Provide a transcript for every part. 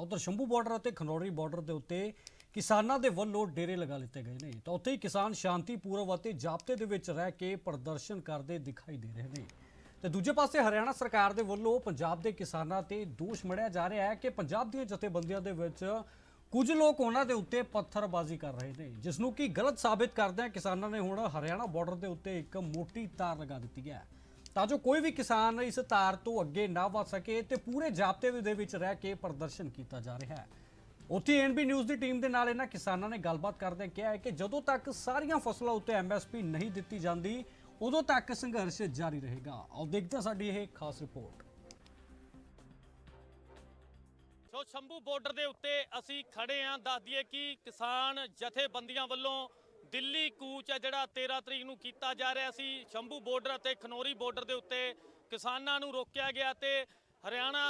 ਤਾਂ ਉਧਰ ਸ਼ੰਭੂ ਬਾਰਡਰ ਅਤੇ ਖਨੌਰੀ ਬਾਰਡਰ ਦੇ ਉੱਤੇ ਕਿਸਾਨਾਂ ਦੇ ਵੱਲੋਂ ਡੇਰੇ ਲਗਾ ਲਿੱਤੇ ਗਏ ਨੇ। ਤਾਂ ਉੱਥੇ ਹੀ ਕਿਸਾਨ ਸ਼ਾਂਤੀ ਸ਼ਾਂਤੀਪੂਰਵ ਅਤੇ ਜਾਬਤੇ ਦੇ ਵਿੱਚ ਰਹਿ ਕੇ ਪ੍ਰਦਰਸ਼ਨ ਕਰਦੇ ਦਿਖਾਈ ਦੇ ਰਹੇ ਨੇ। ਤੇ ਦੂਜੇ ਪਾਸੇ ਹਰਿਆਣਾ ਸਰਕਾਰ ਦੇ ਵੱਲੋਂ ਪੰਜਾਬ ਦੇ ਕਿਸਾਨਾਂ ਤੇ ਦੋਸ਼ ਮੜਿਆ ਜਾ ਰਿਹਾ ਹੈ ਕਿ ਪੰਜਾਬ ਦੀਆਂ ਜਥੇਬੰਦੀਆਂ ਦੇ ਵਿੱਚ ਕੁਝ ਲੋਕ ਉਹਨਾਂ ਦੇ ਉੱਤੇ ਪੱਥਰਬਾਜ਼ੀ ਕਰ ਰਹੇ ਨੇ, ਜਿਸ ਨੂੰ ਕਿ ਗਲਤ ਸਾਬਿਤ ਕਰਦਿਆਂ ਕਿਸਾਨਾਂ ਨੇ ਹੁਣ ਹਰਿਆਣਾ ਬਾਰਡਰ ਦੇ ਉੱਤੇ ਇੱਕ ਮੋਟੀ ਤਾਰ ਲਗਾ ਦਿੱਤੀ ਹੈ। ਤਾਂ ਜੋ ਕੋਈ ਵੀ ਕਿਸਾਨ ਇਸ ਤਾਰ ਤੋਂ ਅੱਗੇ ਨਾ ਵਧ ਸਕੇ ਤੇ ਪੂਰੇ ਜਾਬਤੇ ਦੇ ਵਿੱਚ ਰਹਿ ਕੇ ਪ੍ਰਦਰਸ਼ਨ ਕੀਤਾ ਜਾ ਰਿਹਾ ਹੈ। ਉੱਥੇ ਐਨਬੀ ਨਿਊਜ਼ ਦੀ ਟੀਮ ਦੇ ਨਾਲ ਇਹਨਾਂ ਕਿਸਾਨਾਂ ਨੇ ਗੱਲਬਾਤ ਕਰਦੇ ਕਿਹਾ ਹੈ ਕਿ ਜਦੋਂ ਤੱਕ ਸਾਰੀਆਂ ਫਸਲਾਂ ਉੱਤੇ ਐਮਐਸਪੀ ਨਹੀਂ ਦਿੱਤੀ ਜਾਂਦੀ, ਉਦੋਂ ਤੱਕ ਸੰਘਰਸ਼ ਜਾਰੀ ਰਹੇਗਾ। ਆਓ ਦੇਖਦੇ ਹਾਂ ਸਾਡੀ ਇਹ ਖਾਸ ਰਿਪੋਰਟ। ਸੋ ਸ਼ੰਭੂ ਬਾਰਡਰ ਦੇ ਉੱਤੇ ਅਸੀਂ ਖੜੇ ਆਂ ਦੱਸ ਦਈਏ ਕਿ ਕਿਸਾਨ ਜਥੇਬੰਦੀਆਂ ਵੱਲੋਂ ਦਿੱਲੀ ਕੂਚ ਹੈ ਜਿਹੜਾ 13 ਤਰੀਕ ਨੂੰ ਕੀਤਾ ਜਾ ਰਿਹਾ ਸੀ। ਸ਼ੰਭੂ ਬਾਰਡਰ ਅਤੇ ਖਨੌਰੀ ਬਾਰਡਰ ਦੇ ਉੱਤੇ ਕਿਸਾਨਾਂ ਨੂੰ ਰੋਕਿਆ ਗਿਆ ਤੇ ਹਰਿਆਣਾ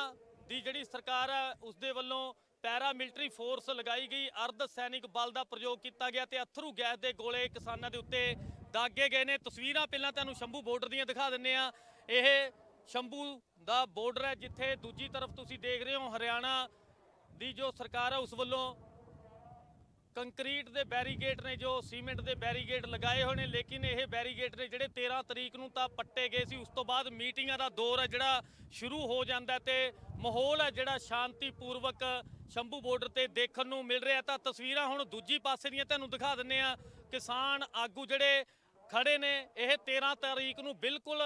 ਦੀ ਜਿਹੜੀ ਸਰਕਾਰ ਹੈ ਉਸ ਦੇ ਵੱਲੋਂ ਪੈਰਾ ਮਿਲਟਰੀ ਫੋਰਸ ਲਗਾਈ ਗਈ। ਅਰਧ ਸੈਨਿਕ ਬਲ ਦਾ ਪ੍ਰਯੋਗ ਕੀਤਾ ਗਿਆ ਤੇ ਅਥਰੂ ਗੈਸ ਦੇ ਗੋਲੇ ਕਿਸਾਨਾਂ ਦੇ ਉੱਤੇ ਦਾਗੇ ਗਏ ਨੇ। ਤਸਵੀਰਾਂ ਪਹਿਲਾਂ ਤੁਹਾਨੂੰ ਸ਼ੰਭੂ ਬਾਰਡਰ ਦੀਆਂ ਦਿਖਾ ਦਿੰਨੇ ਆ ਇਹ ਸ਼ੰਭੂ ਦਾ ਬਾਰਡਰ ਹੈ, ਜਿੱਥੇ ਦੂਜੀ ਤਰਫ ਤੁਸੀਂ ਦੇਖ ਰਹੇ ਹੋ ਹਰਿਆਣਾ ਦੀ ਜੋ ਸਰਕਾਰ ਹੈ, ਉਸ ਵੱਲੋਂ ਕੰਕਰੀਟ ਦੇ ਬੈਰੀਗੇਟ ਨੇ ਜੋ ਸੀਮੈਂਟ ਦੇ ਬੈਰੀਗੇਟ ਲਗਾਏ ਹੋਏ ਨੇ, ਲੇਕਿਨ ਇਹ ਬੈਰੀਗੇਟ ਨੇ ਜਿਹੜੇ 13 ਤਰੀਕ ਨੂੰ ਤਾਂ ਪੱਟੇ ਗਏ ਸੀ, ਉਸ ਤੋਂ ਬਾਅਦ ਮੀਟਿੰਗਾਂ ਦਾ ਦੌਰ ਹੈ ਜਿਹੜਾ ਸ਼ੁਰੂ ਹੋ ਜਾਂਦਾ ਹੈ ਤੇ ਮਾਹੌਲ ਹੈ ਜਿਹੜਾ ਸ਼ਾਂਤੀਪੂਰਵਕ ਸ਼ੰਭੂ ਬਾਰਡਰ ਤੇ ਦੇਖਣ ਨੂੰ ਮਿਲ ਰਿਹਾ। ਤਾਂ ਤਸਵੀਰਾਂ ਹੁਣ ਦੂਜੀ ਪਾਸੇ ਦੀਆਂ ਤੁਹਾਨੂੰ ਦਿਖਾ ਦਿੰਨੇ ਆ ਕਿਸਾਨ ਆਗੂ ਜਿਹੜੇ ਖੜੇ ਨੇ, ਇਹ 13 ਤਰੀਕ ਨੂੰ ਬਿਲਕੁਲ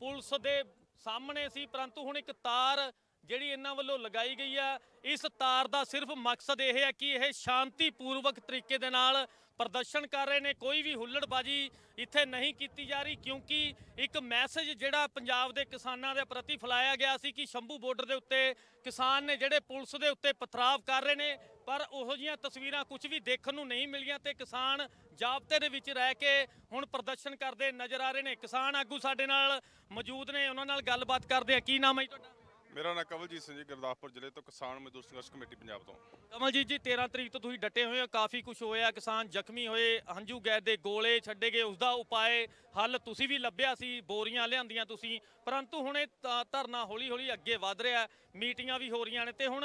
ਪੁਲਿਸ ਦੇ ਸਾਹਮਣੇ ਸੀ, ਪਰੰਤੂ ਹੁਣ ਇੱਕ ਤਾਰ ਜਿਹੜੀ ਇਹਨਾਂ ਵੱਲੋਂ ਲਗਾਈ ਗਈ ਆ ਇਸ ਤਾਰ ਦਾ ਸਿਰਫ ਮਕਸਦ ਇਹ ਹੈ ਕਿ ਇਹ ਸ਼ਾਂਤੀਪੂਰਵਕ ਤਰੀਕੇ ਦੇ ਨਾਲ ਪ੍ਰਦਰਸ਼ਨ ਕਰ ਰਹੇ ਨੇ। ਕੋਈ ਵੀ ਹੁੱਲੜਬਾਜੀ ਇੱਥੇ ਨਹੀਂ ਕੀਤੀ ਜਾ ਰਹੀ, ਕਿਉਂਕਿ ਇੱਕ ਮੈਸੇਜ ਜਿਹੜਾ ਪੰਜਾਬ ਦੇ ਕਿਸਾਨਾਂ ਦੇ ਪ੍ਰਤੀ ਫੈਲਾਇਆ ਗਿਆ ਸੀ ਕਿ ਸ਼ੰਭੂ ਬਾਰਡਰ ਦੇ ਉੱਤੇ ਕਿਸਾਨ ਨੇ ਜਿਹੜੇ ਪੁਲਿਸ ਦੇ ਉੱਤੇ ਪਥਰਾਵ ਕਰ ਰਹੇ ਨੇ, ਪਰ ਉਹੋ ਜੀਆਂ ਤਸਵੀਰਾਂ ਕੁਝ ਵੀ ਦੇਖਣ ਨੂੰ ਨਹੀਂ ਮਿਲੀਆਂ ਤੇ ਕਿਸਾਨ ਜਾਬਤੇ ਦੇ ਵਿੱਚ ਰਹਿ ਕੇ ਹੁਣ ਪ੍ਰਦਰਸ਼ਨ ਕਰਦੇ ਨਜ਼ਰ ਆ ਰਹੇ ਨੇ। ਕਿਸਾਨ ਆਗੂ ਸਾਡੇ ਨਾਲ ਮੌਜੂਦ ਨੇ, ਉਹਨਾਂ ਨਾਲ ਗੱਲਬਾਤ ਕਰਦੇ ਆ ਕੀ ਨਾਮ ਹੈ ਜੀ ਤੁਹਾਡਾ? ਮੇਰਾ ਨਾਮ ਕਵਲਜੀਤ ਸਿੰਘ ਜੀ ਗੁਰਦਾਸਪੁਰ ਜ਼ਿਲ੍ਹੇ ਤੋਂ ਕਿਸਾਨ ਮਜ਼ਦੂਰ ਸੰਘਰਸ਼ ਕਮੇਟੀ ਪੰਜਾਬ ਤੋਂ। ਕਮਲਜੀਤ ਜੀ 13 ਤਰੀਕ ਤੋਂ ਤੁਸੀਂ ਡਟੇ ਹੋਏ ਹੋ ਕਾਫੀ ਕੁਝ ਹੋਇਆ ਕਿਸਾਨ ਜ਼ਖਮੀ ਹੋਏ ਹੰਝੂ ਗੈਸ ਦੇ ਗੋਲੇ ਛੱਡੇ ਗਏ ਉਸ ਦਾ ਉਪਾਏ ਹੱਲ ਤੁਸੀਂ ਵੀ ਲੱਭਿਆ ਸੀ ਬੋਰੀਆਂ ਲਿਆਂਦੀਆਂ ਤੁਸੀਂ ਪਰੰਤੂ ਹੁਣ ਇਹ ਧ- ਧਰਨਾ ਹੌਲੀ ਹੌਲੀ ਅੱਗੇ ਵਧ ਰਿਹਾ ਹੈ, ਮੀਟਿੰਗਾਂ ਵੀ ਹੋ ਰਹੀਆਂ ਨੇ ਤੇ ਹੁਣ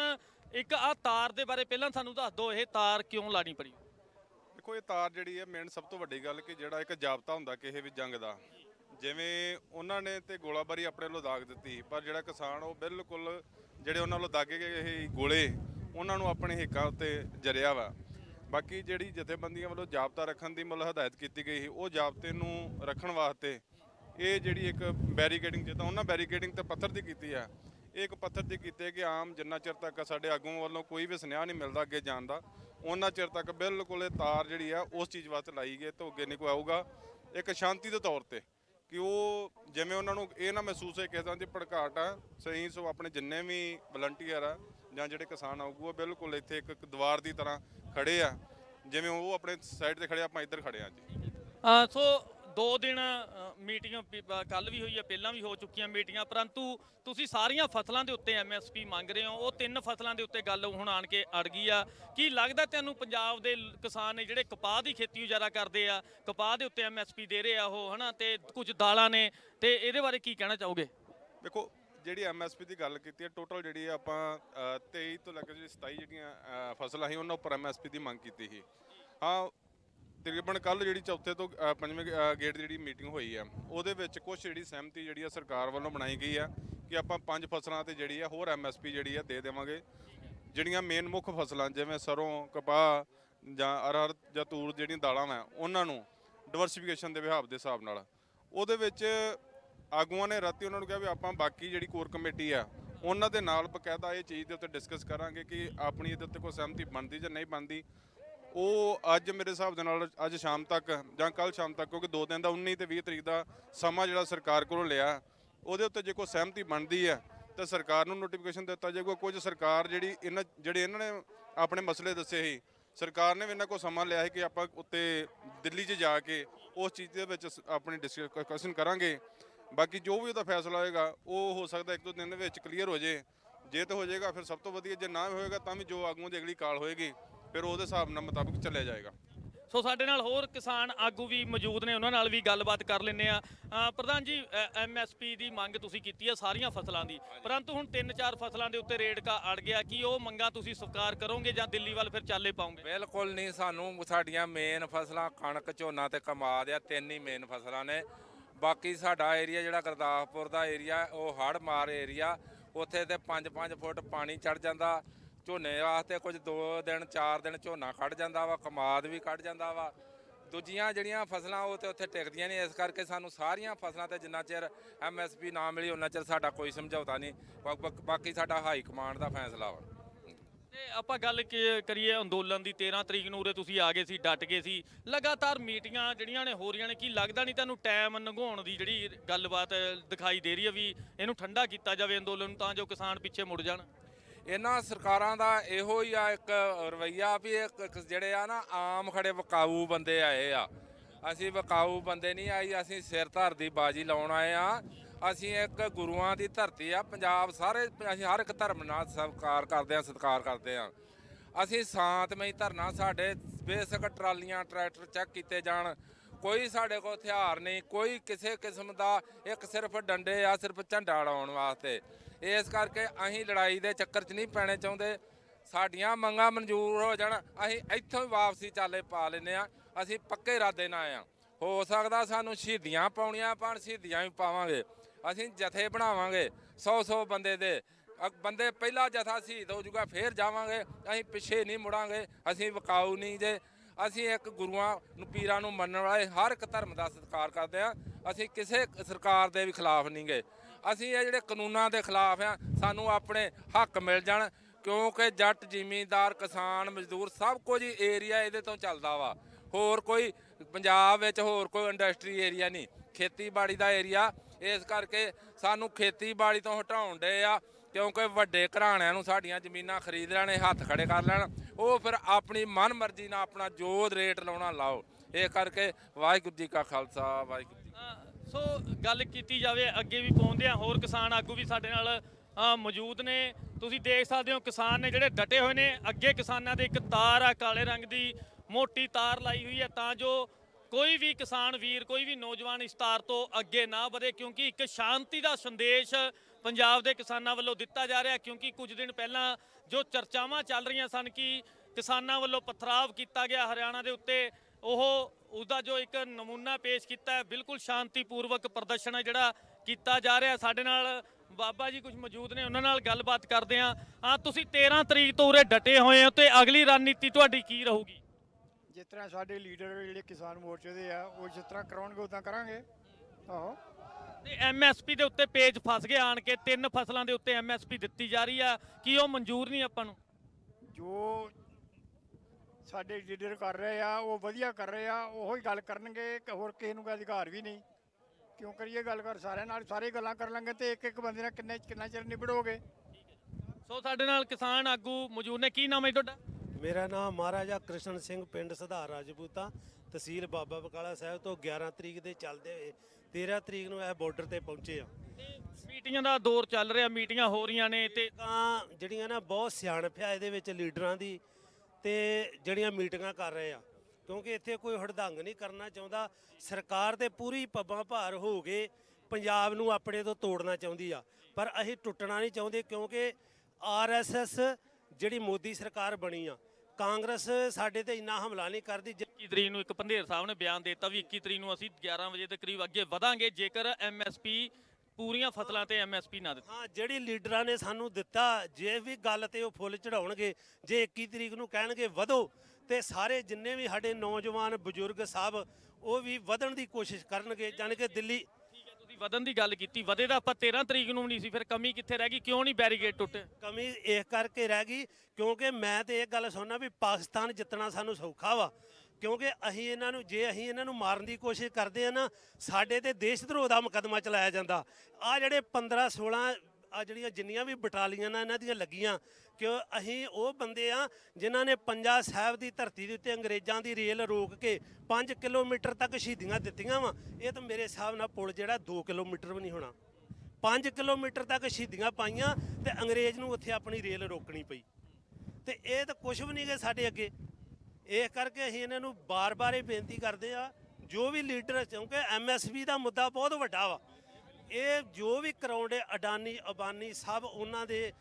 ਇੱਕ ਆ ਤਾਰ ਦੇ ਬਾਰੇ ਪਹਿਲਾਂ ਸਾਨੂੰ ਦੱਸ ਦਿਓ ਇਹ ਤਾਰ ਕਿਉਂ ਲਾਣੀ ਪੜੀ ਦੇਖੋ ਇਹ ਤਾਰ ਜਿਹੜੀ ਹੈ ਮੇਨ ਸਭ ਤੋਂ ਵੱਡੀ ਗੱਲ ਕਿ ਜਿਹੜਾ ਇੱਕ ਜਾਬਤਾ ਹੁੰਦਾ ਕਿਸੇ ਵੀ ਜੰਗ ਦਾ ਜਿਵੇਂ ਉਹਨਾਂ ਨੇ ਤੇ ਗੋਲਾਬਾਰੀ ਆਪਣੇ ਵੱਲੋਂ ਦਾਗ ਦਿੱਤੀ, ਪਰ ਜਿਹੜਾ ਕਿਸਾਨ ਉਹ ਬਿਲਕੁਲ ਜਿਹੜੇ ਉਹਨਾਂ ਵੱਲੋਂ ਦਾਗੇ ਗਏ ਇਹ ਗੋਲੇ, ਉਹਨਾਂ ਨੂੰ ਆਪਣੇ ਹਿੱਕਾਂ ਉੱਤੇ ਜਰਿਆ ਵਾ। ਬਾਕੀ ਜਿਹੜੀ ਜਥੇਬੰਦੀਆਂ ਵੱਲੋਂ ਜਾਬਤਾ ਰੱਖਣ ਦੀ ਮਤਲਬ ਹਦਾਇਤ ਕੀਤੀ ਗਈ ਸੀ, ਉਹ ਜਾਬਤੇ ਨੂੰ ਰੱਖਣ ਵਾਸਤੇ ਇਹ ਜਿਹੜੀ ਇੱਕ ਬੈਰੀਕੇਡਿੰਗ ਜਿੱਦਾਂ ਉਹਨਾਂ ਬੈਰੀਕੇਡਿੰਗ ਤੇ ਪੱਥਰ ਦੀ ਕੀਤੀ ਆ, ਇਹ ਇੱਕ ਪੱਥਰ ਦੀ ਕੀਤੀ ਹੈ ਕਿ ਆਮ ਜਿੰਨਾ ਚਿਰ ਤੱਕ ਸਾਡੇ ਆਗੂਆਂ ਵੱਲੋਂ ਕੋਈ ਵੀ ਸੁਨੇਹਾ ਨਹੀਂ ਮਿਲਦਾ ਅੱਗੇ ਜਾਣ ਦਾ, ਉਹਨਾਂ ਚਿਰ ਤੱਕ ਬਿਲਕੁਲ ਇਹ ਤਾਰ ਜਿਹੜੀ ਆ ਉਸ ਚੀਜ਼ ਵਾਸਤੇ ਲਾਈ ਗਈ ਤੋਂ ਅੱਗੇ ਨਹੀਂ ਕੋਈ ਆਊਗਾ। ਇੱਕ ਸ਼ਾਂਤੀ ਦੇ ਤੌਰ ਤੇ ਜਿਵੇਂ ਉਹਨਾਂ ਨੂੰ ਇਹ ਨਾ ਮਹਿਸੂਸ ਹੋਏ ਕਿਸੇ ਤਰ੍ਹਾਂ ਦੀ ਭੜਕਾਟ ਆ ਸਹੀ ਸੋ ਆਪਣੇ ਜਿੰਨੇ ਵੀ ਵਲੰਟੀਅਰ ਆ ਜਾਂ ਜਿਹੜੇ ਕਿਸਾਨ ਆਗੂ ਆ ਬਿਲਕੁਲ ਇੱਥੇ ਇੱਕ ਇੱਕ ਦੀਵਾਰ ਦੀ ਤਰ੍ਹਾਂ ਖੜੇ ਆ। ਜਿਵੇਂ ਉਹ ਆਪਣੇ ਸਾਈਡ ਤੇ ਖੜੇ ਆਪਾਂ ਇੱਧਰ ਖੜੇ ਆ ਜੀ। ਅ, ਸੋ ਦੋ ਦਿਨ ਮੀਟਿੰਗ ਕੱਲ ਵੀ ਹੋਈ ਹੈ ਪਹਿਲਾਂ ਵੀ ਹੋ ਚੁੱਕੀਆਂ ਮੀਟਿੰਗਾਂ ਪਰੰਤੂ ਤੁਸੀਂ ਸਾਰੀਆਂ ਫਸਲਾਂ ਦੇ ਉੱਤੇ ਐਮਐਸਪੀ ਮੰਗ ਰਹੇ ਹੋ ਉਹ ਤਿੰਨ ਫਸਲਾਂ ਦੇ ਉੱਤੇ ਗੱਲ ਹੁਣ ਆਣ ਕੇ ਅੜ ਗਈ ਆ। ਕੀ ਲੱਗਦਾ ਤੈਨੂੰ ਪੰਜਾਬ ਦੇ ਕਿਸਾਨ ਨੇ ਜਿਹੜੇ ਕਪਾਹ ਦੀ ਖੇਤੀ ਜ਼ਿਆਦਾ ਕਰਦੇ ਆ ਕਪਾਹ ਦੇ ਉੱਤੇ ਐਮਐਸਪੀ ਦੇ ਰਹੇ ਆ ਉਹ ਹਨਾ ਤੇ ਕੁਝ ਦਾਲਾਂ ਨੇ ਤੇ ਇਹਦੇ ਬਾਰੇ ਕੀ ਕਹਿਣਾ ਚਾਹੋਗੇ? ਦੇਖੋ ਜਿਹੜੀ ਐਮਐਸਪੀ ਦੀ ਗੱਲ ਕੀਤੀ ਹੈ ਟੋਟਲ ਜਿਹੜੀ ਆਪਾਂ ਅ, 23 ਤੋਂ ਲੈ ਕੇ ਜਿਹੜੀ 27 ਜਿਹੜੀਆਂ ਫਸਲਾਂ ਸੀ ਉਹਨਾਂ ਉੱਪਰ ਐਮਐਸਪੀ ਦੀ ਮੰਗ ਕੀਤੀ ਸੀ। ਹਾਂ ਤਕਰੀਬਨ ਕੱਲ ਜਿਹੜੀ ਚੌਥੇ ਤੋਂ ਅ, ਪੰਜਵੇਂ ਅ, ਗੇਟ ਦੀ ਜਿਹੜੀ ਮੀਟਿੰਗ ਹੋਈ ਆ ਉਹਦੇ ਵਿੱਚ ਕੁਝ ਜਿਹੜੀ ਸਹਿਮਤੀ ਜਿਹੜੀ ਆ ਸਰਕਾਰ ਵੱਲੋਂ ਬਣਾਈ ਗਈ ਆ ਕਿ ਆਪਾਂ ਪੰਜ ਫਸਲਾਂ ਤੇ ਜਿਹੜੀ ਆ ਹੋਰ ਐਮਐਸਪੀ ਜਿਹੜੀ ਆ ਦੇ ਦੇਵਾਂਗੇ। ਜਿਹੜੀਆਂ ਮੇਨ ਮੁੱਖ ਫਸਲਾਂ ਜਿਵੇਂ ਸਰੋਂ ਕਪਾਹ ਜਾਂ ਅਰਹਰ ਜਾਂ ਤੂਰ ਜਿਹੜੀਆਂ ਦਾਲਾਂ ਵਾ ਉਹਨਾਂ ਨੂੰ ਡਿਵਰਸੀਫਿਕੇਸ਼ਨ ਦੇ ਵਿਭਾਗ ਦੇ ਹਿਸਾਬ ਨਾਲ। ਉਹਦੇ ਵਿੱਚ ਆਗੂਆਂ ਨੇ ਰਾਤੀ ਉਹਨਾਂ ਨੂੰ ਕਿਹਾ ਵੀ ਆਪਾਂ ਬਾਕੀ ਜਿਹੜੀ ਕੋਰ ਕਮੇਟੀ ਆ ਉਹਨਾਂ ਦੇ ਨਾਲ ਬਕਾਇਦਾ ਇਹ ਚੀਜ਼ ਦੇ ਉੱਤੇ ਡਿਸਕਸ ਕਰਾਂਗੇ ਕਿ ਆਪਣੀ ਇਹਦੇ ਉੱਤੇ ਕੋਈ ਸਹਿਮਤੀ ਬਣਦੀ ਜਾਂ ਨਹੀਂ ਬਣਦੀ। ਉਹ ਅੱਜ ਮੇਰੇ ਹਿਸਾਬ ਦੇ ਨਾਲ ਅੱਜ ਸ਼ਾਮ ਤੱਕ ਜਾਂ ਕੱਲ ਸ਼ਾਮ ਤੱਕ, ਕਿਉਂਕਿ ਦੋ ਦਿਨ ਦਾ 19 ਤੇ 20 ਤਰੀਕ ਦਾ ਸਮਾਂ ਜਿਹੜਾ ਸਰਕਾਰ ਕੋਲੋਂ ਲਿਆ, ਉਹਦੇ ਉੱਤੇ ਜੇ ਕੋਈ ਸਹਿਮਤੀ ਬਣਦੀ ਹੈ, ਤਾਂ ਸਰਕਾਰ ਨੂੰ ਨੋਟੀਫਿਕੇਸ਼ਨ ਦਿੱਤਾ ਜਾਊਗਾ। ਕੁਝ ਸਰਕਾਰ ਜਿਹੜੀ ਇਹਨਾਂ ਜਿਹੜੇ ਇਹਨਾਂ ਨੇ ਆਪਣੇ ਮਸਲੇ ਦੱਸੇ ਸੀ, ਸਰਕਾਰ ਨੇ ਵੀ ਇਹਨਾਂ ਕੋਲ ਸਮਾਂ ਲਿਆ ਹੈ ਕਿ ਆਪਾਂ ਉੱਤੇ ਦਿੱਲੀ 'ਚ ਜਾ ਕੇ ਉਸ ਚੀਜ਼ ਦੇ ਵਿੱਚ ਆਪਣੀ ਡਿਸਕਸ਼ਨ ਕਰਾਂਗੇ। ਬਾਕੀ ਜੋ ਵੀ ਉਹਦਾ ਫੈਸਲਾ ਹੋਏਗਾ, ਉਹ ਹੋ ਸਕਦਾ ਇੱਕ ਦੋ ਦਿਨ ਦੇ ਵਿੱਚ ਕਲੀਅਰ ਹੋ ਜੇ। ਜੇ ਤਾਂ ਹੋ ਜਾਏਗਾ, ਫਿਰ ਸਭ ਤੋਂ ਵਧੀਆ, ਜੇ ਨਾ ਹੋਏਗਾ, ਤਾਂ ਵੀ ਜੋ ਆਗੂਆਂ ਦੀ ਅਗਲੀ ਕਾਲ ਹੋਏਗੀ। ਫਿਰ ਉਹਦੇ ਹਿਸਾਬ ਨਾਲ ਮੁਤਾਬਕ ਚੱਲਿਆ ਜਾਏਗਾ। ਸੋ ਸਾਡੇ ਨਾਲ ਹੋਰ ਕਿਸਾਨ ਆਗੂ ਵੀ ਮੌਜੂਦ ਨੇ ਉਹਨਾਂ ਨਾਲ ਵੀ ਗੱਲਬਾਤ ਕਰ ਲੈਂਦੇ ਆ ਪ੍ਰਧਾਨ ਜੀ ਐਮਐਸਪੀ ਦੀ ਮੰਗ ਤੁਸੀਂ ਕੀਤੀ ਹੈ ਸਾਰੀਆਂ ਫਸਲਾਂ ਦੀ। ਪਰੰਤੂ ਹੁਣ ਤਿੰਨ ਚਾਰ ਫਸਲਾਂ ਦੇ ਉੱਤੇ ਰੇਟ ਕਾ ਅੜ ਗਿਆ ਕੀ ਉਹ ਮੰਗਾਂ ਤੁਸੀਂ ਸਵੀਕਾਰ ਕਰੋਗੇ ਜਾਂ ਦਿੱਲੀ ਵੱਲ ਫਿਰ ਚਾਲੇ ਪਾਉਂਗੇ ਬਿਲਕੁਲ ਨਹੀਂ ਸਾਨੂੰ ਸਾਡੀਆਂ ਮੇਨ ਫਸਲਾਂ ਕਣਕ ਝੋਨਾ ਤੇ ਕਮਾਦ ਆ ਤਿੰਨ ਹੀ ਮੇਨ ਫਸਲਾਂ ਨੇ। ਬਾਕੀ ਸਾਡਾ ਏਰੀਆ ਜਿਹੜਾ ਗੁਰਦਾਸਪੁਰ ਦਾ ਏਰੀਆ ਉਹ ਹੜ੍ਹ ਮਾਰ ਏਰੀਆ ਉੱਥੇ ਤੇ 5-5 ਫੁੱਟ ਪਾਣੀ ਚੜ ਜਾਂਦਾ। ਝੋਨੇ ਵਾਸਤੇ ਕੁਝ 2 ਦਿਨ 4 ਦਿਨ ਝੋਨਾ ਕੱਢ ਜਾਂਦਾ ਵਾ, ਕਮਾਦ ਵੀ ਕੱਢ ਜਾਂਦਾ ਵਾ। ਦੂਜੀਆਂ ਜਿਹੜੀਆਂ ਫਸਲਾਂ ਉਹ ਤੇ ਉੱਥੇ ਟਿਕਦੀਆਂ ਨਹੀਂ, ਇਸ ਕਰਕੇ ਸਾਨੂੰ ਸਾਰੀਆਂ ਫਸਲਾਂ ਤੇ ਜਿੰਨਾ ਚਿਰ ਐਮਐਸਪੀ ਨਾ ਮਿਲੀ, ਉਹਨਾਂ ਚਿਰ ਸਾਡਾ ਕੋਈ ਸਮਝੌਤਾ ਨਹੀਂ। ਬਾਕੀ ਸਾਡਾ ਹਾਈ ਕਮਾਂਡ ਦਾ ਫੈਸਲਾ ਵਾ। ਤੇ ਆਪਾਂ ਗੱਲ ਕੀ- ਕਰੀਏ ਅੰਦੋਲਨ ਦੀ 13 ਤਰੀਕ ਨੂੰ ਉਰੇ ਤੁਸੀਂ ਆ ਗਏ ਸੀ, ਡਟ ਗਏ ਸੀ। ਲਗਾਤਾਰ ਮੀਟਿੰਗਾਂ ਜਿਹੜੀਆਂ ਨੇ ਹੋ ਰਹੀਆਂ ਨੇ, ਕੀ ਲੱਗਦਾ ਨਹੀਂ ਤੁਹਾਨੂੰ ਟਾਈਮ ਲੰਘਾਉਣ ਦੀ ਜਿਹੜੀ ਗੱਲਬਾਤ ਦਿਖਾਈ ਦੇ ਰਹੀ ਹੈ ਵੀ ਇਹਨੂੰ ਠੰਡਾ ਕੀਤਾ ਜਾਵੇ ਅੰਦੋਲਨ ਨੂੰ ਤਾਂ ਜੋ ਕਿਸਾਨ ਪਿੱਛੇ ਮੁੜ ਜਾਣ? ਇਹਨਾਂ ਸਰਕਾਰਾਂ ਦਾ ਇਹੋ ਹੀ ਆ ਇੱਕ ਰਵਈਆ ਵੀ ਇੱਕ ਇੱਕ ਜਿਹੜੇ ਆ ਨਾ ਆਮ ਖੜੇ ਵਕਾਊ ਬੰਦੇ ਆਏ ਆ। ਅਸੀਂ ਵਕਾਊ ਬੰਦੇ ਨਹੀਂ ਆਈ ਅਸੀਂ ਸਿਰ ਧਰ ਦੀ ਬਾਜੀ ਲਾਉਣ ਆਏ ਆ। ਅਸੀਂ ਇੱਕ ਗੁਰੂਆਂ ਦੀ ਧਰਤੀ ਆ, ਪੰਜਾਬ ਸਾਰੇ, ਅਸੀਂ ਹਰ ਇੱਕ ਧਰਮ ਨਾਲ ਸਤਿਕਾਰ ਕਰਦੇ ਆ, ਸਤਿਕਾਰ ਕਰਦੇ ਆ। ਅਸੀਂ ਸ਼ਾਂਤਮਈ ਧਰਨਾ ਸਾਡੇ ਬੇਸਕ ਟਰਾਲੀਆਂ, ਟਰੈਕਟਰ ਚੈੱਕ ਕੀਤੇ ਜਾਣ। ਕੋਈ ਸਾਡੇ ਕੋਲ ਹਥਿਆਰ ਨਹੀਂ, ਕੋਈ ਕਿਸੇ ਕਿਸਮ ਦਾ ਇੱਕ ਸਿਰਫ ਡੰਡੇ ਆ, ਸਿਰਫ ਝੰਡਾ ਲਾਉਣ ਵਾਸਤੇ। ਇਸ ਕਰਕੇ ਅਸੀਂ ਲੜਾਈ ਦੇ ਚੱਕਰ 'ਚ ਨਹੀਂ ਪੈਣੇ ਚਾਹੁੰਦੇ। ਸਾਡੀਆਂ ਮੰਗਾਂ ਮਨਜ਼ੂਰ ਹੋ ਜਾਣ, ਅਸੀਂ ਇੱਥੋਂ ਹੀ ਵਾਪਸੀ ਚਾਲੇ ਪਾ ਲੈਨੇ ਆ ਅਸੀਂ ਪੱਕੇ ਇਰਾਦੇ ਨਾਲ ਆ ਹੋ। ਸਕਦਾ ਸਾਨੂੰ ਸ਼ਹੀਦੀਆਂ ਪਾਉਣੀਆਂ ਪਰ ਸ਼ਹੀਦੀਆਂ ਵੀ ਪਾਵਾਂਗੇ। ਅਸੀਂ ਜਥੇ ਬਣਾਵਾਂਗੇ 100 100 ਬੰਦੇ ਦੇ। ਅ- ਬੰਦੇ ਪਹਿਲਾ ਜਥਾ ਸ਼ਹੀਦ ਹੋ ਜਾਊਗਾ, ਫੇਰ ਜਾਵਾਂਗੇ। ਅਸੀਂ ਪਿੱਛੇ ਨਹੀਂ ਮੁੜਾਂਗੇ, ਅਸੀਂ ਵਿਕਾਊ ਨਹੀਂ ਜੇ। ਅਸੀਂ ਇੱਕ ਗੁਰੂਆਂ ਨੂੰ, ਪੀਰਾਂ ਨੂੰ ਮੰਨਣ ਵਾਲੇ ਹਰ ਇੱਕ ਧਰਮ ਦਾ ਸਤਿਕਾਰ ਕਰਦੇ ਆ ਅਸੀਂ ਕਿਸੇ ਸਰਕਾਰ ਦੇ ਵੀ ਖਿਲਾਫ ਨਹੀਂ ਗਏ ਅਸੀਂ ਇਹ ਜਿਹੜੇ ਕਾਨੂੰਨਾਂ ਦੇ ਖਿਲਾਫ ਆ, ਸਾਨੂੰ ਆਪਣੇ ਹੱਕ ਮਿਲ ਜਾਣ, ਕਿਉਂਕਿ ਜੱਟ, ਜ਼ਿਮੀਂਦਾਰ, ਕਿਸਾਨ, ਮਜ਼ਦੂਰ ਸਭ ਕੁਝ ਹੀ ਏਰੀਆ ਇਹਦੇ ਤੋਂ ਚੱਲਦਾ ਵਾ। ਹੋਰ ਕੋਈ ਪੰਜਾਬ ਵਿੱਚ ਹੋਰ ਕੋਈ ਇੰਡਸਟਰੀ ਏਰੀਆ ਨਹੀਂ। ਖੇਤੀਬਾੜੀ ਦਾ ਏਰੀਆ ਇਸ ਕਰਕੇ ਸਾਨੂੰ ਖੇਤੀਬਾੜੀ ਤੋਂ ਹਟਾਉਣ ਦੇ ਆ, ਕਿਉਂਕਿ ਵੱਡੇ ਘਰਾਣਿਆਂ ਨੂੰ ਸਾਡੀਆਂ ਜ਼ਮੀਨਾਂ ਖਰੀਦ ਲੈਣੇ ਹੱਥ ਖੜੇ ਕਰ ਲੈਣ। ਉਹ ਫਿਰ ਆਪਣੀ ਮਨਮਰਜ਼ੀ ਨਾਲ ਆਪਣਾ ਜੋ ਰੇਟ ਲਾਉਣਾ, ਲਾਓ। ਇਹ ਕਰਕੇ ਵਾਹਿਗੁਰੂ ਜੀ ਕਾ ਖਾਲਸਾ, ਵਾਹਿਗੁਰੂ ਸੋ ਗੱਲ ਕੀਤੀ ਜਾਵੇ ਅੱਗੇ ਵੀ ਪਹੁੰਚਦੇ ਆ ਹੋਰ ਕਿਸਾਨ ਆਗੂ ਵੀ ਸਾਡੇ ਨਾਲ ਅ, ਮੌਜੂਦ ਨੇ। ਤੁਸੀਂ ਦੇਖ ਸਕਦੇ ਹੋ ਕਿਸਾਨ ਨੇ ਜਿਹੜੇ ਡਟੇ ਹੋਏ ਨੇ ਅੱਗੇ ਕਿਸਾਨਾਂ ਦੇ ਇੱਕ ਤਾਰ ਆ ਕਾਲੇ ਰੰਗ ਦੀ ਮੋਟੀ ਤਾਰ ਲਾਈ ਹੋਈ ਹੈ ਤਾਂ ਜੋ ਕੋਈ ਵੀ ਕਿਸਾਨ ਵੀਰ ਕੋਈ ਵੀ ਨੌਜਵਾਨ ਇਸ ਤਾਰ ਤੋਂ ਅੱਗੇ ਨਾ ਵਧੇ ਕਿਉਂਕਿ ਇੱਕ ਸ਼ਾਂਤੀ ਦਾ ਸੰਦੇਸ਼ ਪੰਜਾਬ ਦੇ ਕਿਸਾਨਾਂ ਵੱਲੋਂ ਦਿੱਤਾ ਜਾ ਰਿਹਾ ਕਿਉਂਕਿ ਕੁਝ ਦਿਨ ਪਹਿਲਾਂ ਜੋ ਚਰਚਾਵਾਂ ਚੱਲ ਰਹੀਆਂ ਸਨ ਕਿ ਕਿਸਾਨਾਂ ਵੱਲੋਂ ਪਥਰਾਵ ਕੀਤਾ ਗਿਆ ਹਰਿਆਣਾ ਦੇ ਉੱਤੇ ਉਹ ਉਹਦਾ ਜੋ ਇੱਕ ਨਮੂਨਾ ਪੇਸ਼ ਕੀਤਾ ਹੈ ਬਿਲਕੁਲ ਸ਼ਾਂਤੀਪੂਰਵਕ ਪ੍ਰਦਰਸ਼ਨ ਹੈ ਜਿਹੜਾ ਕੀਤਾ ਜਾ ਰਿਹਾ ਸਾਡੇ ਨਾਲ ਬਾਬਾ ਜੀ ਕੁਝ ਮੌਜੂਦ ਨੇ ਉਹਨਾਂ ਨਾਲ ਗੱਲਬਾਤ ਕਰਦੇ ਹਾਂ। ਹਾਂ ਤੁਸੀਂ 13 ਤਰੀਕ ਤੋਂ ਉਰੇ ਡਟੇ ਹੋਏ ਹੋ ਤੇ ਅਗਲੀ ਰਣਨੀਤੀ ਤੁਹਾਡੀ ਕੀ ਰਹੂਗੀ? ਜਿਸ ਤਰ੍ਹਾਂ ਸਾਡੇ ਲੀਡਰ ਜਿਹੜੇ ਕਿਸਾਨ ਮੋਰਚੇ ਦੇ ਆ ਉਹ ਜਿਸ ਤਰ੍ਹਾਂ ਕਰਾਉਣਗੇ ਉਦਾਂ ਕਰਾਂਗੇ। ਆਹੋ। ਤੇ ਐਮਐਸਪੀ ਦੇ ਉੱਤੇ ਪੇਜ ਫਸ ਗਏ ਆਣ ਕੇ ਤਿੰਨ ਫਸਲਾਂ ਦੇ ਉੱਤੇ ਐਮਐਸਪੀ ਦਿੱਤੀ ਜਾ ਰਹੀ ਆ। ਕੀ ਉਹ ਮਨਜ਼ੂਰ ਨਹੀਂ ਆਪਾਂ ਨੂੰ? ਜੋ ਸਾਡੇ ਲੀਡਰ ਕਰ ਰਹੇ ਆ ਉਹ ਵਧੀਆ ਕਰ ਰਹੇ ਆ ਉਹੋ ਹੀ ਗੱਲ ਕਰਨਗੇ ਕਿ ਹੋਰ ਕਿਸੇ ਨੂੰ ਕੋਈ ਅਧਿਕਾਰ ਵੀ ਨਹੀਂ। ਕਿਉਂ ਕਰੀਏ ਗੱਲ ਕਰ ਸਾਰਿਆਂ ਨਾਲ ਸਾਰੇ ਗੱਲਾਂ ਕਰ ਲਾਂਗੇ ਤੇ ਇੱਕ ਇੱਕ ਬੰਦੇ ਨਾਲ ਕਿੰਨੇ ਕਿੰਨਾ ਚਿਰ ਨਿਬੜੋਗੇ? ਸੋ ਸਾਡੇ ਨਾਲ ਕਿਸਾਨ ਆਗੂ ਮੌਜੂਦ ਨੇ ਕੀ ਨਾਮ ਹੈ ਤੁਹਾਡਾ? ਮੇਰਾ ਨਾਮ ਮਹਾਰਾਜਾ ਕ੍ਰਿਸ਼ਨ ਸਿੰਘ ਪਿੰਡ ਸੁਧਾਰ ਰਾਜਪੂਤਾ ਤਹਿਸੀਲ ਬਾਬਾ ਬਕਾਲਾ ਸਾਹਿਬ ਤੋਂ 11 ਤਰੀਕ ਦੇ ਚੱਲਦੇ ਹੋਏ 13 ਤਰੀਕ ਨੂੰ ਇਹ ਬਾਰਡਰ ਤੇ ਪਹੁੰਚੇ ਆ ਮੀਟਿੰਗਾਂ ਦਾ ਦੌਰ ਚੱਲ ਰਿਹਾ ਮੀਟਿੰਗਾਂ ਹੋ ਰਹੀਆਂ ਨੇ ਤੇ ਤਾਂ ਜਿਹੜੀਆਂ ਨਾ ਬਹੁਤ ਸਿਆਣਪ ਆ ਇਹਦੇ ਵਿੱਚ ਲੀਡਰਾਂ ਦੀ ਤੇ ਜਿਹੜੀਆਂ ਮੀਟਿੰਗਾਂ ਕਰ ਰਹੇ ਆ, ਕਿਉਂਕਿ ਇੱਥੇ ਕੋਈ ਹੜਦੰਗ ਨਹੀਂ ਕਰਨਾ ਚਾਹੁੰਦਾ। ਸਰਕਾਰ ਤੇ ਪੂਰੀ ਪੱਬਾਂ ਭਾਰ ਹੋ ਕੇ ਪੰਜਾਬ ਨੂੰ ਆਪਣੇ ਤੋਂ ਤੋੜਨਾ ਚਾਹੁੰਦੀ ਆ। ਪਰ ਅਸੀਂ ਟੁੱਟਣਾ ਨਹੀਂ ਚਾਹੁੰਦੇ, ਕਿਉਂਕਿ ਆਰਐਸਐਸ ਜਿਹੜੀ ਮੋਦੀ ਸਰਕਾਰ ਬਣੀ ਆ, ਕਾਂਗਰਸ ਸਾਡੇ ਤੇ ਇੰਨਾ ਹਮਲਾ ਨਹੀਂ ਕਰਦੀ ਜਿ- 21 ਤਰੀਕ ਨੂੰ ਇੱਕ ਪੰਧੇਰ ਸਾਹਿਬ ਨੇ ਬਿਆਨ ਦਿੱਤਾ ਵੀ 21 ਤਰੀਕ ਨੂੰ ਅਸੀਂ 11 ਵਜੇ ਦੇ ਕਰੀਬ ਅੱਗੇ ਵਧਾਂਗੇ। ਜੇਕਰ ਐਮਐਸਪੀ ਪੂਰੀਆਂ ਫਸਲਾਂ ਤੇ ਐਮਐਸਪੀ ਨਾ ਦਿੱਤੀ। ਹਾਂ ਜਿਹੜੀ ਲੀਡਰਾਂ ਨੇ ਸਾਨੂੰ ਦਿੱਤਾ ਜੇ ਵੀ ਗੱਲ ਤੇ ਉਹ ਫੁੱਲ ਚੜਾਉਣਗੇ ਜੇ 21 ਤਰੀਕ ਨੂੰ ਕਹਿਣਗੇ ਵਧੋ ਤੇ ਸਾਰੇ ਜਿੰਨੇ ਵੀ ਸਾਡੇ ਨੌਜਵਾਨ ਬਜ਼ੁਰਗ ਸਾਹਿਬ ਉਹ ਵੀ ਵਧਣ ਦੀ ਕੋਸ਼ਿਸ਼ ਕਰਨਗੇ ਜਾਣੀ ਕਿ ਦਿੱਲੀ ਤੁਸੀਂ ਵਧਣ ਦੀ ਗੱਲ ਕੀਤੀ ਵਧੇ ਦਾ ਆਪਾਂ 13 ਤਰੀਕ ਨੂੰ ਨਹੀਂ ਸੀ ਫਿਰ ਕਮੀ ਕਿੱਥੇ ਰਹਿ ਗਈ? ਕਿਉਂ ਨਹੀਂ ਬੈਰੀਗੇਡ ਟੁੱਟੇ? ਕਮੀ ਇਸ ਕਰਕੇ ਰਹਿ ਗਈ ਕਿਉਂਕਿ ਮੈਂ ਤੇ ਇਹ ਗੱਲ ਸੁਣਨਾ ਵੀ ਪਾਕਿਸਤਾਨ ਜਿੱਤਣਾ ਸਾਨੂੰ ਸੌਖਾ ਵਾ। ਕਿਉਂਕਿ ਅਸੀਂ ਇਹਨਾਂ ਨੂੰ, ਜੇ ਅਸੀਂ ਇਹਨਾਂ ਨੂੰ ਮਾਰਨ ਦੀ ਕੋਸ਼ਿਸ਼ ਕਰਦੇ ਆ ਨਾ, ਸਾਡੇ ਤੇ ਦੇਸ਼ ਧਰੋਹ ਦਾ ਮੁਕੱਦਮਾ ਚਲਾਇਆ ਜਾਂਦਾ। ਆ ਜਿਹੜੇ 15 16 ਆ ਜਿਹੜੀਆਂ ਜਿੰਨੀਆਂ ਵੀ ਬਟਾਲੀਆਂ ਨਾ ਇਹਨਾਂ ਦੀਆਂ ਲੱਗੀਆਂ, ਕਿ ਅਸੀਂ ਉਹ ਬੰਦੇ ਆ ਜਿਨ੍ਹਾਂ ਨੇ ਪੰਜਾ ਸਾਹਿਬ ਦੀ ਧਰਤੀ ਦੇ ਉੱਤੇ ਅੰਗਰੇਜ਼ਾਂ ਦੀ ਰੇਲ ਰੋਕ ਕੇ 5 ਕਿਲੋਮੀਟਰ ਤੱਕ ਸ਼ਹੀਦੀਆਂ ਦਿੱਤੀਆਂ ਵਾ, ਇਹ ਤਾਂ ਮੇਰੇ ਹਿਸਾਬ ਨਾਲ ਪੁਲ ਜਿਹੜਾ 2 ਕਿਲੋਮੀਟਰ ਵੀ ਨਹੀਂ ਹੋਣਾ। 5 ਕਿਲੋਮੀਟਰ ਤੱਕ ਸ਼ਹੀਦੀਆਂ ਪਾਈਆਂ ਤੇ ਅੰਗਰੇਜ਼ ਨੂੰ ਉੱਥੇ ਆਪਣੀ ਰੇਲ ਰੋਕਣੀ ਪਈ। ਤੇ ਇਹ ਤਾਂ ਕੁਝ ਵੀ ਨਹੀਂ ਗਏ ਸਾਡੇ ਅੱਗੇ। ਇਸ ਕਰਕੇ ਅਸੀਂ ਇਹਨਾਂ ਨੂੰ ਬਾਰ-ਬਾਰ ਇਹ ਬੇਨਤੀ ਕਰਦੇ ਆ ਜੋ ਵੀ ਲੀਡਰ ਕਿਉਂਕਿ ਐਮਐਸਪੀ ਦਾ ਮੁੱਦਾ ਬਹੁਤ ਵੱਡਾ ਵਾ। ਇਹ ਜੋ ਵੀ ਕਰਾਉਂਦੇ, ਅਡਾਨੀ, ਅਬਾਨੀ ਸਭ ਉਹਨਾਂ ਦੇ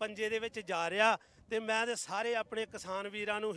ਪੰਜੇ ਦੇ ਵਿੱਚ ਜਾ ਰਿਹਾ ਤੇ ਮੈਂ ਤੇ ਸਾਰੇ ਆਪਣੇ ਕਿਸਾਨ ਵੀਰਾਂ ਨੂੰ